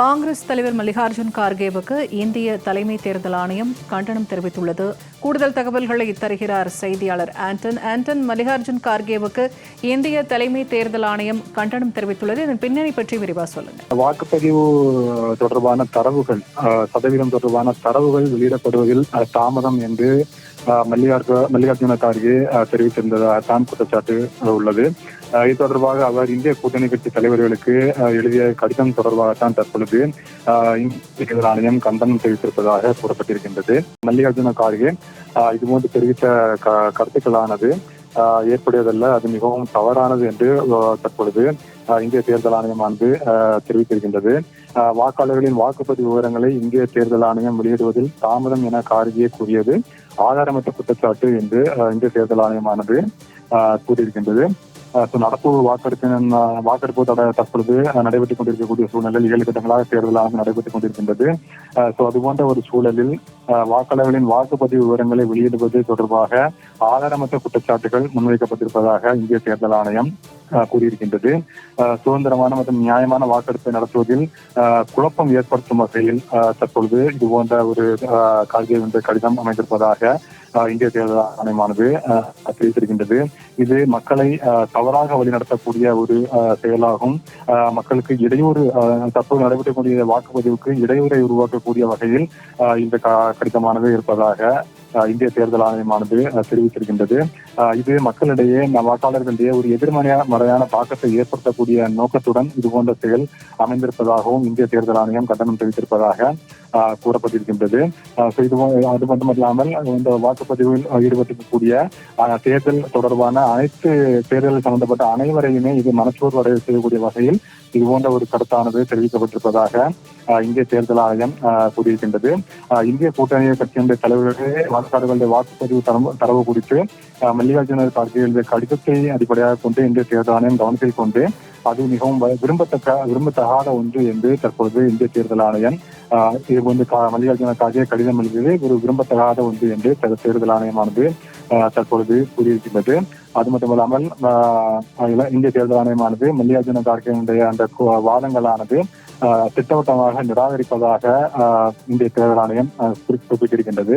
காங்கிரஸ் தலைவர் மல்லிகார்ஜுன் கார்கேவுக்கு இந்திய தலைமை தேர்தல் ஆணையம் கண்டனம் தெரிவித்துள்ளது. கூடுதல் தகவல்களை தருகிறார் செய்தியாளர் ஆண்டன். ஆண்டன் மல்லிகார்ஜுன் கார்கேவுக்கு இந்திய தலைமை தேர்தல் ஆணையம் கண்டனம் தெரிவித்துள்ளது. இதன் பின்னணி பற்றி விரிவாக சொல்லுங்க வாக்குப்பதிவு தொடர்பான தரவுகள் சதவீதம் தொடர்பான தரவுகள் வெளியிடப்படுவதில் தாமதம் என்று மல்லிகார்ஜு மல்லிகார்ஜுன கார்கே தெரிவித்திருந்ததாக தான் குற்றச்சாட்டு உள்ளது. இது தொடர்பாக அவர் இந்திய கூட்டணி கட்சி தலைவர்களுக்கு எழுதிய கடிதம் தொடர்பாகத்தான் தற்பொழுது இந்திய தேர்தல் ஆணையம் கண்டனம் தெரிவித்திருப்பதாக கூறப்பட்டிருக்கின்றது. மல்லிகார்ஜுன கார்கே இது போன்று தெரிவித்த க- கருத்துக்களானது. அஹ், ஏற்புடையதல்ல அது மிகவும் தவறானது என்று தற்பொழுது இந்திய தேர்தல் ஆணையமானது அஹ், தெரிவித்திருக்கின்றது. அஹ், வாக்காளர்களின் வாக்குப்பதிவு விவரங்களை இந்திய தேர்தல் ஆணையம் வெளியிடுவதில் தாமதம் என காரியே கூறியது. ஆதாரமற்ற குற்றச்சாட்டு என்று இந்திய தேர்தல் ஆணையமானது கூறியிருக்கின்றது. நடப்பு வாக்கெடுப்பின் வாக்கெடுப்பு தட- தற்பொழுது அஹ், நடைபெற்றுக் கொண்டிருக்கக்கூடிய சூழ்நிலையில் ஏழு கட்டங்களாக தேர்தல் ஆணையம் நடைபெற்றுக் கொண்டிருக்கின்றது. ஸோ அது போன்ற ஒரு சூழலில் வாக்காளர்களின் வாக்குப்பதிவு விவரங்களை வெளியிடுவது தொடர்பாக ஆதாரமற்ற குற்றச்சாட்டுகள் முன்வைக்கப்பட்டிருப்பதாக இந்திய தேர்தல் ஆணையம் அஹ், கூறியிருக்கின்றது. அஹ், சுதந்திரமான மற்றும் நியாயமான வாக்கெடுப்பை நடத்துவதில் அஹ், குழப்பம் ஏற்படுத்தும் வகையில் தற்பொழுது இது போன்ற ஒரு அஹ், கார்கே கடிதம் அமைந்திருப்பதாக இந்திய தேர்தல் ஆணையமானது தெரிவித்திருக்கின்றது. இது மக்களை அஹ், தவறாக வழிநடத்தக்கூடிய ஒரு அஹ், செயலாகும். மக்களுக்கு இடையூறு தற்போது நடைபெற்றக்கூடிய வாக்குப்பதிவுக்கு இடையூறை உருவாக்கக்கூடிய வகையில் இந்த க- கடிதமானது இருப்பதாக அஹ், இந்திய தேர்தல் ஆணையமானது அஹ், தெரிவித்திருக்கின்றது. அஹ், இது மக்களிடையே வாக்காளர்களிடையே ஒரு எதிர்மறையான முறையான தாக்கத்தை ஏற்படுத்தக்கூடிய நோக்கத்துடன் இது போன்ற செயல் அமைந்திருப்பதாகவும் இந்திய தேர்தல் ஆணையம் கண்டனம் தெரிவித்திருப்பதாக கூறப்பட்டிருக்கின்றது. அஹ், so இது அது மட்டுமல்லாமல் இந்த வாக்குப்பதிவில் ஈடுபட்டிருக்கக்கூடிய தேர்தல் தொடர்பான அனைத்து தேர்தல் சம்பந்தப்பட்ட அனைவரையுமே இது மனச்சோர் அடைய செய்யக்கூடிய வகையில் இது போன்ற ஒரு கருத்தானது தெரிவிக்கப்பட்டிருப்பதாக இந்திய தேர்தல் ஆணையம் அஹ், கூறியிருக்கின்றது. இந்திய கூட்டணி கட்சியினுடைய தலைவர்களே வாக்காளர்களுடைய வாக்குப்பதிவு தரவு தரவு குறித்து அஹ், மல்லிகார்ஜுன கார்கே எழுதிய கடிதத்தை அடிப்படையாக கொண்டு இந்திய தேர்தல் ஆணையம் கவனத்தில் கொண்டு அது மிகவும் விரும்பத்தக்க விரும்பத்தகாத ஒன்று என்று தற்பொழுது இந்திய தேர்தல் ஆணையம் இது வந்து கா- மல்லிகார்ஜுன கார்கே கடிதம் எழுதியது. ஒரு விரும்பத்தகாத ஒன்று என்று தேர்தல் ஆணையமானது அஹ், தற்பொழுது கூறியிருக்கின்றது. அது மட்டுமல்லாமல் இந்திய தேர்தல் ஆணையமானது மல்லிகார்ஜுன கார்கேனுடைய அந்த வாதங்களானது திட்டவட்டமாக நிராகரிப்பதாக இந்திய தேர்தல் ஆணையம் குறிப்பிட்டிருக்கின்றது.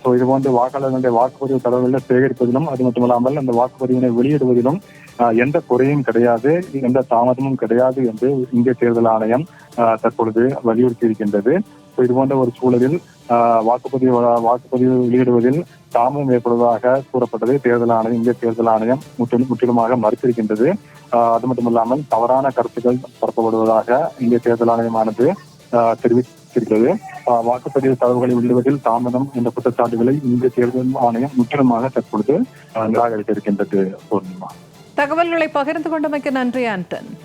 ஸோ இது போன்று வாக்காளர்களுடைய வாக்குப்பதிவு தரவுகளை சேகரிப்பதிலும் அது மட்டுமல்லாமல் அந்த வாக்குப்பதிவினை வெளியிடுவதிலும் எந்த குறையும் கிடையாது எந்த தாமதமும் கிடையாது என்று இந்திய தேர்தல் ஆணையம் அஹ், தற்பொழுது வலியுறுத்தி இருக்கின்றது. இது போன்ற ஒரு சூழலில் அஹ், வாக்குப்பதிவு வாக்குப்பதிவு வெளியிடுவதில் தாமதம் ஏற்படுவதாக கூறப்பட்டது தேர்தல் ஆணையம் இந்திய தேர்தல் ஆணையம் முற்றிலும் முற்றிலுமாக மறுத்திருக்கின்றது. அஹ், அது மட்டுமல்லாமல் தவறான கருத்துக்கள் பரப்பப்படுவதாக இந்திய தேர்தல் ஆணையமானது தெரிவித்திருக்கிறது. வாக்குப்பதிவு தரவுகளை உள்ளுவதில் தாமதம் என்ற குற்றச்சாட்டுகளை இந்திய தேர்தல் ஆணையம் முற்றிலுமாக தற்பொழுது நிராகரித்திருக்கின்றது பூர்ணிமா. தகவல்களை பகிர்ந்து கொண்டமைக்கு நன்றி ஆண்டன்.